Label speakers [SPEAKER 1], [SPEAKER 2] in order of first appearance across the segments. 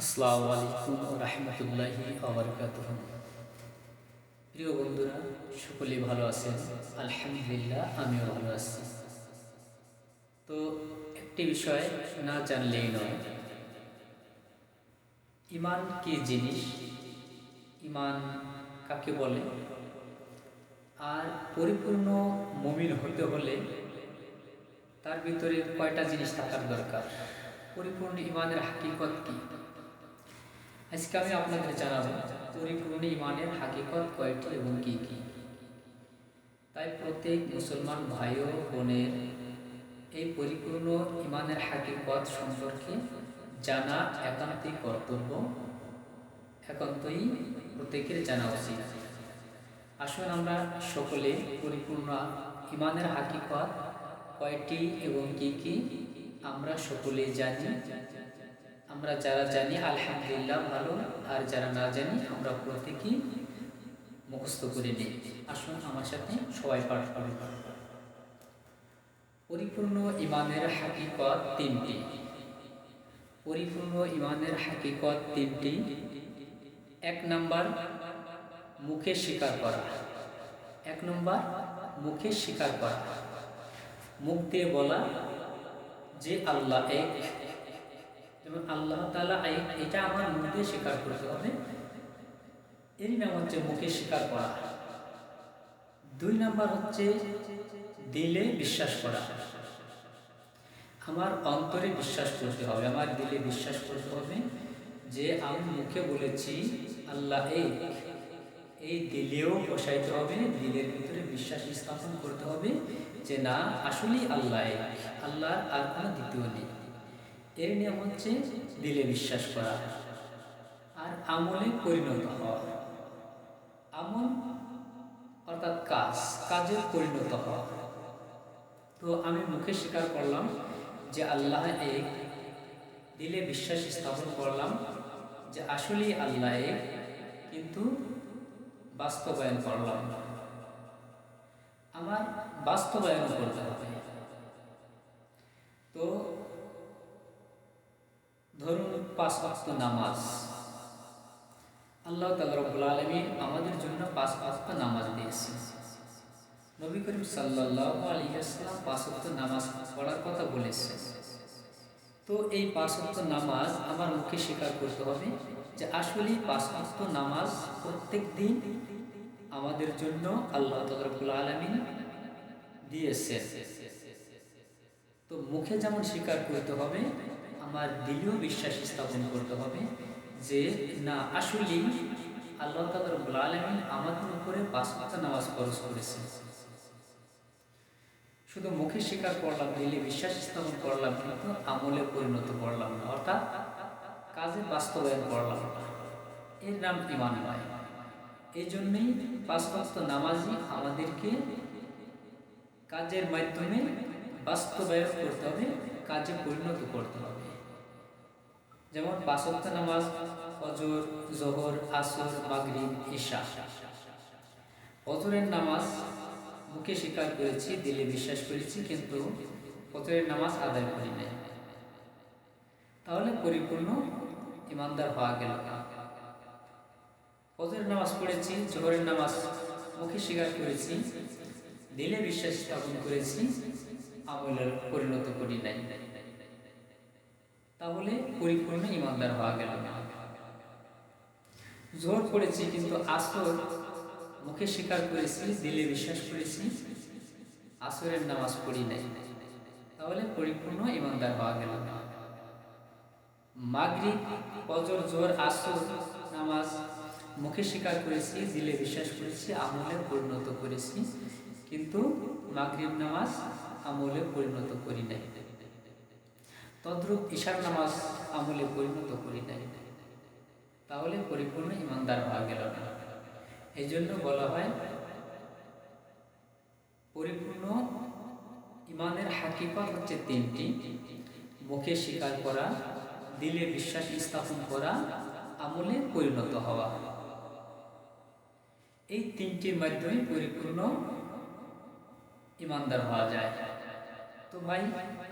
[SPEAKER 1] আসসালামু আলাইকুম প্রিয় বন্ধুরা সকলেই ভালো আছেন? আলহামদুলিল্লাহ, আমিও ভালো আছি। তো একটি বিষয় না জানলেই নয়। ইমান কি জিনিস? ইমান কাকে বলে? আর পরিপূর্ণ মমিন হতে হলে তার ভিতরে কয়টা জিনিস থাকার দরকার? পরিপূর্ণ ইমানের হাকিকত কি? আজকে আমি আপনাদের জানাব পরিপূর্ণ ইমানের হাকিকত কয়টি এবং কি কি? তাই প্রত্যেক মুসলমান ভাই ও বোনের এই পরিপূর্ণ ইমানের হাকিকত সম্পর্কে জানা একান্তই কর্তব্য, একান্তই প্রত্যেকের জানা উচিত। আসুন আমরা সকলে পরিপূর্ণ ইমানের হাকিকত কয়টি এবং কি কি আমরা সকলে জানি। আমরা যারা জানি, আলহামদুলিল্লাহ ভালো, আর যারা না জানি, আমরা প্রত্যেকেই মুখস্থ করে নিই। আসুন আমার সাথে সবাই পাঠ করে পরিপূর্ণ ইমানের হাকিকত তিনটি। পরিপূর্ণ ইমানের হাকিকত তিনটি। এক নম্বর, মুখে স্বীকার করা। এক নম্বর, মুখে স্বীকার করা। মুখ দিয়ে বলা যে আল্লাহ এক। যেমন আল্লাহ তালা এটা আমার মুখ দিয়ে স্বীকার করতে হবে এরই নাম হচ্ছে মুখে স্বীকার করা। দুই নাম্বার হচ্ছে দিলে বিশ্বাস করা। আমার অন্তরে বিশ্বাস করতে হবে, আমার দিলে বিশ্বাস করতে হবে যে আমি মুখে বলেছি, আল্লাহ এই এই দিলেও বসাইতে হবে, দিলের ভিতরে বিশ্বাস স্থাপন করতে হবে যে না, আসলেই আল্লাহ আল্লাহর আর কোনো দ্বিতীয় নেই। এর নিয়ম হচ্ছে দিলে বিশ্বাস করা আর আমলে পরিণত হওয়া। আমল অর্থাৎ কাজ, কাজে পরিণত হওয়া। তো আমি মুখে স্বীকার করলাম যে আল্লাহ এক, দিলে বিশ্বাস স্থাপন করলাম যে আসলেই আল্লাহ এক, কিন্তু বাস্তবায়ন করলাম। আমার বাস্তবায়ন করতে হবে তো ধরুন পাঁচ অক্ত নামাজ। আল্লাহ তালা রব্বুল আলমী আমাদের জন্য পাঁচ অক্ত নামাজ দিয়েছে নবী করিম সাল্লাহ আলিয়াল্লাম পাঁচ অক্ত নামাজ পড়ার কথা বলেছে তো এই পাঁচ অক্ত নামাজ আমার মুখে স্বীকার করতে হবে যে আসলে পাঁচ অক্ত নামাজ প্রত্যেক দিন আমাদের জন্য আল্লাহ তবরকুল আলমিন দিয়েছে তো মুখে যেমন স্বীকার করতে হবে আমার দিলেও বিশ্বাস স্থাপন করতে হবে যে, না, আসলেই আল্লাহ তবরকুল আলমিন আমাদের উপরে অক্ত নামাজ খরচ করেছে শুধু মুখে স্বীকার করলাম, দিলে বিশ্বাস স্থাপন করলাম, কিন্তু আমলে পরিণত করলাম না। অর্থাৎ কাজে বাস্তবায়ন করলাম না। এর নাম ইমান নয় এই জন্যই পাঁচ ভক্ত নামাজি আমাদেরকে কাজের মাধ্যমে বাস্তবায়ন করতে হবে, কাজে পরিণত করতে হবে। নামাজ জহর, আসর, মাগরিব, ঈশা। নামাজ মুখে স্বীকার করেছি, দিলে বিশ্বাস করেছি, কিন্তু নামাজ আদায় করি নাই। তাহলে পরিপূর্ণ ইমানদার হওয়া গেল ফজরের নামাজ পড়েছি, জোহরের নামাজ মুখে স্বীকার করেছি, দিলে বিশ্বাস স্থাপন করেছি, আমলের পরিণত করি নাই নাই। তাহলে পরিপূর্ণ ইমানদার হওয়া গেল। জোর পড়েছি কিন্তু আসর মুখে স্বীকার করেছি, দিলে বিশ্বাস করেছি, আসরের নামাজ পড়ি নাই। তাহলে পরিপূর্ণ ইমানদার হওয়া গেল। মাগরি পজর জোর আসর নামাজ মুখে স্বীকার করেছি, দিলে বিশ্বাস করেছি, আমলে পরিণত করেছি, কিন্তু মাগরিব নামাজ আমলে পরিণত করি নাই। তদ্রুপ ঈশার নামাজ আমলে পরিণত করি নাই। তাহলে পরিপূর্ণ ইমানদার হওয়া গেল না। এই জন্য বলা হয়, পরিপূর্ণ ইমানের হাকিকত হচ্ছে তিনটি। মুখে স্বীকার করা, দিলে বিশ্বাস স্থাপন করা, আমলে পরিণত হওয়া। এই তিনটির মাধ্যমে পরিপূর্ণ ইমানদার হওয়া যায়। তো ভাই,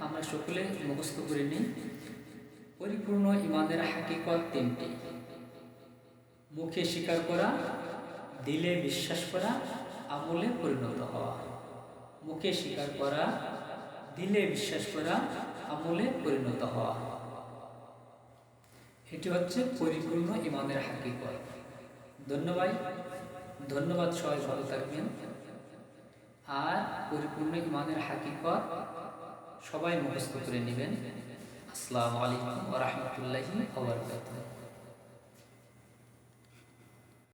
[SPEAKER 1] আমরা সকলে মুখস্থ করে নিই। পরিপূর্ণ ইমানের হাকিকত তিনটি। মুখে স্বীকার করা, দিলে বিশ্বাস করা, আমলে পরিণত হওয়া। মুখে স্বীকার করা, দিলে বিশ্বাস করা, আমলে পরিণত হওয়া। এটি হচ্ছে পরিপূর্ণ ইমানের হাকিকত। ধন্যবাদ ধন্যবাদ সবাই ভালো থাকবেন। আর পরিপূর্ণ ইমানের হাকিকত সবাই মুখস্থ করে নেবেন। আসসালামু আলাইকুম ওয়া রাহমাতুল্লাহি ওয়া বারাকাতুহু।